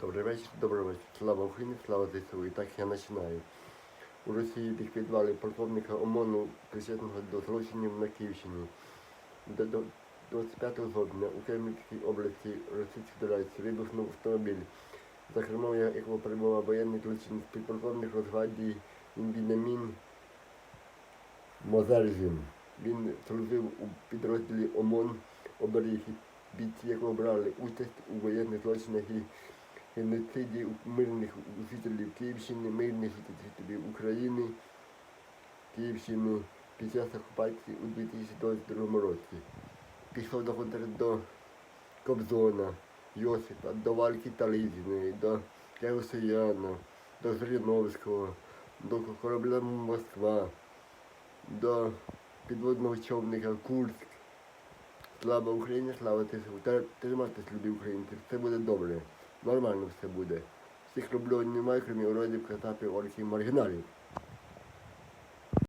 Добрий вечір, добрий вечір. Слава Україні, слава ЗСУ. І так я починаю. У Росії ліквідували полковника ОМОНу, причетного до злочинів на Київщині. До, до 25 жовтня у Кремлівській області Російської Федерації вибухнув автомобіль. За кермом якого перебував воєнний злочинець підполковник Росгвардії Вінамін Мозерзін. Він служив у підрозділі ОМОН оберіг, бійці якого брали участь у воєнних злочинах і геноциді мирних жителів Київщини, мирних жителів України, Київщини під час окупації у 2022 році. Пішов доходити до Кобзона, Йосипа, до Вальки Талізіної, до Кеосияна, до Жириновського, до корабля Москва, до підводного човника Курськ. Слава Україні, слава ТСУ. Тримайтесь, любі українці, все буде добре. Нормально все буде. Всіх люблю, немає, крім уродів, катапів, орків, маргіналів.